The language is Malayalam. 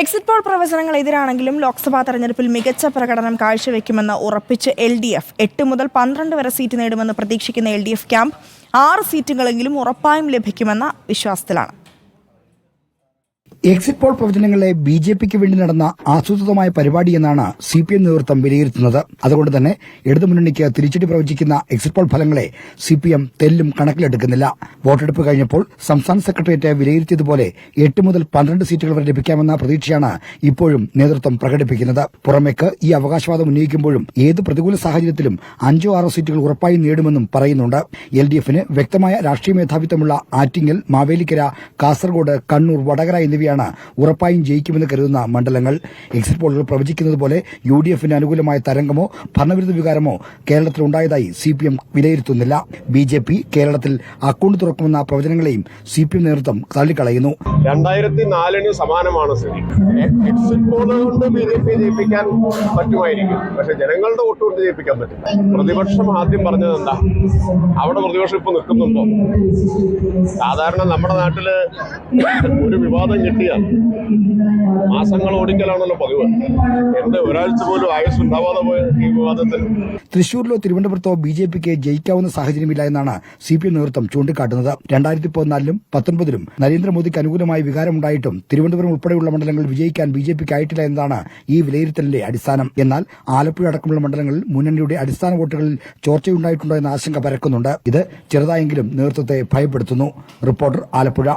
എക്സിറ്റ് പോൾ പ്രവചനങ്ങൾ എതിരാണെങ്കിലും ലോക്സഭാ തെരഞ്ഞെടുപ്പിൽ മികച്ച പ്രകടനം കാഴ്ചവെക്കുമെന്ന് ഉറപ്പിച്ച് എൽ ഡി എഫ്. എട്ട് മുതൽ പന്ത്രണ്ട് വരെ സീറ്റ് നേടുമെന്ന് പ്രതീക്ഷിക്കുന്ന എൽ ഡി എഫ് ക്യാമ്പ് ആറ് സീറ്റുകളെങ്കിലും ഉറപ്പായും ലഭിക്കുമെന്ന വിശ്വാസത്തിലാണ്. എക്സിറ്റ് പോൾ പ്രവചനങ്ങളെ ബി ജെ പിക്ക് വേണ്ടി നടന്ന ആസൂത്രിതമായ പരിപാടിയെന്നാണ് സി പി എം നേതൃത്വം വിലയിരുത്തുന്നത്. അതുകൊണ്ട് തന്നെ ഇടതുമുന്നണിക്ക് തിരിച്ചടി പ്രവചിക്കുന്ന എക്സിറ്റ് പോൾ ഫലങ്ങളെ സി പി എം തെല്ലും കണക്കിലെടുക്കുന്നില്ല. വോട്ടെടുപ്പ് കഴിഞ്ഞപ്പോൾ സംസ്ഥാന സെക്രട്ടേറിയറ്റ് വിലയിരുത്തിയതുപോലെ എട്ട് മുതൽ പന്ത്രണ്ട് സീറ്റുകൾ വരെ ലഭിക്കാമെന്ന പ്രതീക്ഷയാണ് ഇപ്പോഴും നേതൃത്വം പ്രകടിപ്പിക്കുന്നത്. പുറമേക്ക് ഈ അവകാശവാദം ഉന്നയിക്കുമ്പോഴും ഏത് പ്രതികൂല സാഹചര്യത്തിലും അഞ്ചോ ആറോ സീറ്റുകൾ ഉറപ്പായി നേടുമെന്നും പറയുന്നുണ്ട്. എൽ ഡി എഫിന് വ്യക്തമായ രാഷ്ട്രീയ മേധാവിത്വമുള്ള ആറ്റിങ്ങൽ മാവേലിക്കര കാസർഗോഡ് കണ്ണൂർ വടകര എന്നിവയാണ് ഉറപ്പായും ജയിക്കുമെന്ന് കരുതുന്ന മണ്ഡലങ്ങൾ. എക്സിറ്റ് പോളുകൾ പ്രവചിക്കുന്നത് പോലെ യു ഡി എഫിന് അനുകൂലമായ തരംഗമോ ഭരണവിരുദ്ധ വികാരമോ കേരളത്തിൽ ഉണ്ടായതായി സി പി എം വിലയിരുത്തുന്നില്ല. ബി ജെ പി കേരളത്തിൽ അക്കൌണ്ട് തുറക്കുമെന്ന പ്രവചനങ്ങളെയും സി പി എം നേതൃത്വം തള്ളിക്കളയുന്നു. രണ്ടായിരത്തി നാലിന് സമാനമാണ് സ്ഥിതി. എക്സിറ്റ് പോൾ കൊണ്ട് ബി ജെ പക്ഷെ ജനങ്ങളുടെ വോട്ട് കൊണ്ട് ജയിപ്പിക്കാൻ പറ്റില്ല. പ്രതിപക്ഷം ആദ്യം പറഞ്ഞത് എന്താ? അവിടെ പ്രതിപക്ഷം ഇപ്പൊ നിൽക്കുന്നുണ്ടോ? സാധാരണ നമ്മുടെ നാട്ടിൽ ഒരു വിവാദം കിട്ടിയാൽ മാസങ്ങൾ ഓടിക്കലാണല്ലോ പതിവ്. എന്റെ ഒരാഴ്ച പോലും ആയുസ് ഉണ്ടാവാതെ പോയ ഈ വിവാദത്തിൽ. തൃശൂരിലോ തിരുവനന്തപുരത്തോ ബി ജെ പിക്ക് ജയിക്കാവുന്ന സാഹചര്യമില്ല എന്നാണ് സി പി എം നേതൃത്വം ചൂണ്ടിക്കാട്ടുന്നത്. രണ്ടായിരത്തി പതിനാലിലും പത്തൊൻപതിലും നരേന്ദ്രമോദിക്ക് അനുകൂലമായ വികാരമുണ്ടായിട്ടും തിരുവനന്തപുരം ഉൾപ്പെടെയുള്ള മണ്ഡലങ്ങൾ വിജയിക്കാൻ ബി ജെ ആയിട്ടില്ല എന്നതാണ് ഈ വിലയിരുത്തലിന്റെ അടിസ്ഥാനം. എന്നാൽ ആലപ്പുഴ അടക്കമുള്ള മണ്ഡലങ്ങളിൽ മുന്നണിയുടെ അടിസ്ഥാന വോട്ടുകളിൽ ചോർച്ചയുണ്ടായിട്ടുണ്ടോ എന്ന ആശങ്ക പരക്കുന്നുണ്ട്. ഇത് ചെറുതായെങ്കിലും നേതൃത്വത്തെ ഭയപ്പെടുത്തുന്നു. റിപ്പോർട്ടർ ആലപ്പുഴ.